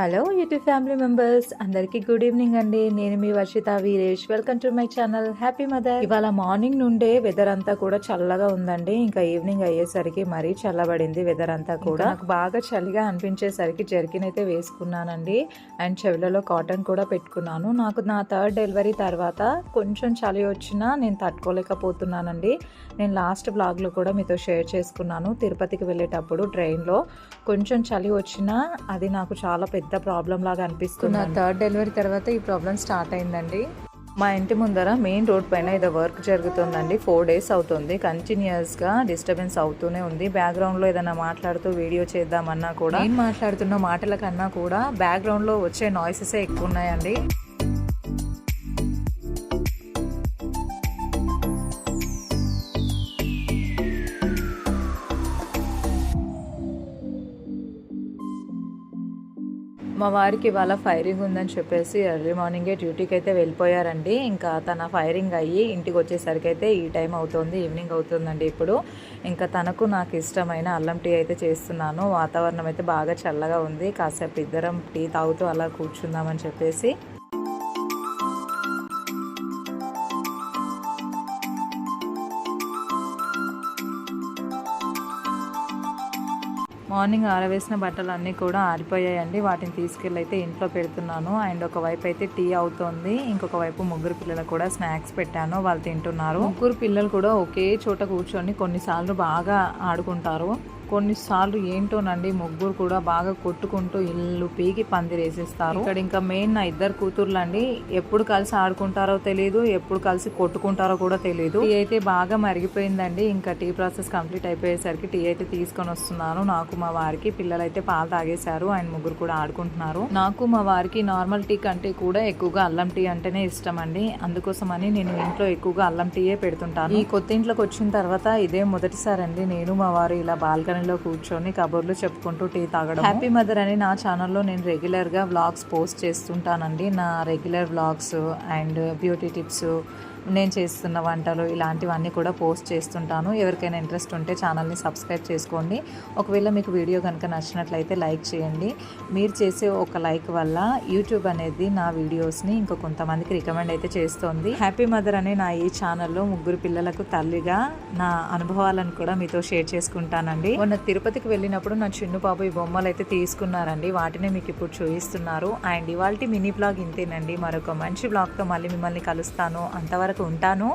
Hello YouTube family members అందరికీ good evening అండి. నేను మీ Varshitha Veeresh. Welcome to my channel happy mother ఇవాళ morning నుండే వెదర్ అంతా కూడా చల్లగా ఉందండి. ఇంకా ఈవినింగ్ అయ్యేసరికి మరీ చల్లబడింది వెదర్ అంతా కూడా. నాకు బాగా చలిగా అనిపించేసరికి జర్కిన్ అయితే వేసుకున్నానండి. అండ్ చెవులలో కాటన్ కూడా పెట్టుకున్నాను. నాకు నా థర్డ్ డెలివరీ తర్వాత కొంచెం చలి వచ్చినా నేను తట్టుకోలేకపోతున్నానండి. నేను లాస్ట్ బ్లాగ్లో కూడా మీతో షేర్ చేసుకున్నాను. తిరుపతికి వెళ్ళేటప్పుడు ట్రైన్లో కొంచెం చలి వచ్చినా అది నాకు చాలా పెద్ద ప్రాబ్లం లాగా అనిపిస్తుంది నా థర్డ్ డెలివరీ తర్వాత ఈ ప్రాబ్లం స్టార్ట్ అయిందండి. మా ఇంటి ముందర మెయిన్ రోడ్ పైన ఏదో వర్క్ జరుగుతుందండి. ఫోర్ డేస్ అవుతుంది. కంటిన్యూస్గా డిస్టర్బెన్స్ అవుతూనే ఉంది. బ్యాక్గ్రౌండ్లో ఏదైనా మాట్లాడుతూ వీడియో చేద్దామన్నా కూడా నేను మాట్లాడుతున్న మాటల కన్నా కూడా బ్యాక్గ్రౌండ్లో వచ్చే నాయిసెస్ ఎక్కువ ఉన్నాయండి. మా వారికి ఇవాళ ఫైరింగ్ ఉందని చెప్పేసి ఎర్లీ మార్నింగే డ్యూటీకి అయితే వెళ్ళిపోయారండి. ఇంకా తన ఫైరింగ్ అయ్యి ఇంటికి వచ్చేసరికి అయితే ఈ టైం అవుతుంది ఈవినింగ్ అవుతుందండి ఇప్పుడు. ఇంకా తనకు నాకు ఇష్టమైన అల్లం టీ అయితే చేస్తున్నాను. వాతావరణం అయితే బాగా చల్లగా ఉంది. కాసేపు ఇద్దరం టీ తాగుతూ అలా కూర్చుందామని చెప్పేసి మార్నింగ్ ఆరవేసిన బట్టలు అన్నీ కూడా ఆరిపోయాయండి. వాటిని తీసుకెళ్ళి అయితే ఇంట్లో పెడుతున్నాను. అండ్ ఒక వైపు అయితే టీ అవుతోంది. ఇంకొక వైపు ముగ్గురు పిల్లలకు కూడా స్నాక్స్ పెట్టాను. వాళ్ళు తింటున్నారు. ముగ్గురు పిల్లలు కూడా ఒకే చోట కూర్చొని కొన్నిసార్లు బాగా ఆడుకుంటారు. కొన్నిసార్లు ఏంటోనండి ముగ్గురు కూడా బాగా కొట్టుకుంటూ ఇల్లు పీకి పందిరేసేస్తారు. ఇక్కడ ఇంకా మెయిన్ నా ఇద్దరు కూతుర్లు అండి ఎప్పుడు కలిసి ఆడుకుంటారో తెలియదు ఎప్పుడు కలిసి కొట్టుకుంటారో కూడా తెలియదు టీ అయితే బాగా మరిగిపోయిందండి. ఇంకా టీ ప్రాసెస్ కంప్లీట్ అయిపోయేసరికి టీ అయితే తీసుకొని వస్తున్నాను. నాకు మా వారికి పిల్లలు అయితే పాలు తాగేశారు. అండ్ ముగ్గురు కూడా ఆడుకుంటున్నారు. నాకు మా వారికి నార్మల్ టీ కంటే కూడా ఎక్కువగా అల్లం టీ అంటేనే ఇష్టం అండి అందుకోసమని నేను ఇంట్లో ఎక్కువగా అల్లం టీయే పెడుతుంటాను. ఈ కొత్త ఇంట్లోకి వచ్చిన తర్వాత ఇదే మొదటిసారి అండి నేను మా వారు ఇలా బాల్కనీలో కూర్చొని కబుర్లు చెప్పుకుంటూ టీ తాగడం హ్యాపీ మదర్ అని నా ఛానల్లో నేను రెగ్యులర్గా వ్లాగ్స్ పోస్ట్ చేస్తుంటానండి. నా regular vlogs and beauty tips నేను చేస్తున్న వంటలు ఇలాంటివన్నీ కూడా పోస్ట్ చేస్తుంటాను. ఎవరికైనా ఇంట్రెస్ట్ ఉంటే ఛానల్ని సబ్స్క్రైబ్ చేసుకోండి. ఒకవేళ మీకు వీడియో కనుక నచ్చినట్లయితే లైక్ చేయండి. మీరు చేసే ఒక లైక్ వల్ల యూట్యూబ్ అనేది నా వీడియోస్ని ఇంకా కొంతమందికి రికమెండ్ అయితే చేస్తోంది. హ్యాపీ మదర్ అనే నా ఈ ఛానల్లో ముగ్గురు పిల్లలకు తల్లిగా నా అనుభవాలను కూడా మీతో షేర్ చేసుకుంటానండి. మొన్న తిరుపతికి వెళ్ళినప్పుడు నా చిన్ను బాబు ఈ బొమ్మలు అయితే తీసుకున్నారండి. వాటినే మీకు ఇప్పుడు చూపిస్తున్నారు. అండ్ ఇవాళ మినీ బ్లాగ్ ఇంతేనండి. మరొక మంచి బ్లాగ్తో మళ్ళీ మిమ్మల్ని కలుస్తాను. అంతవరకు వరకు ఉంటాను.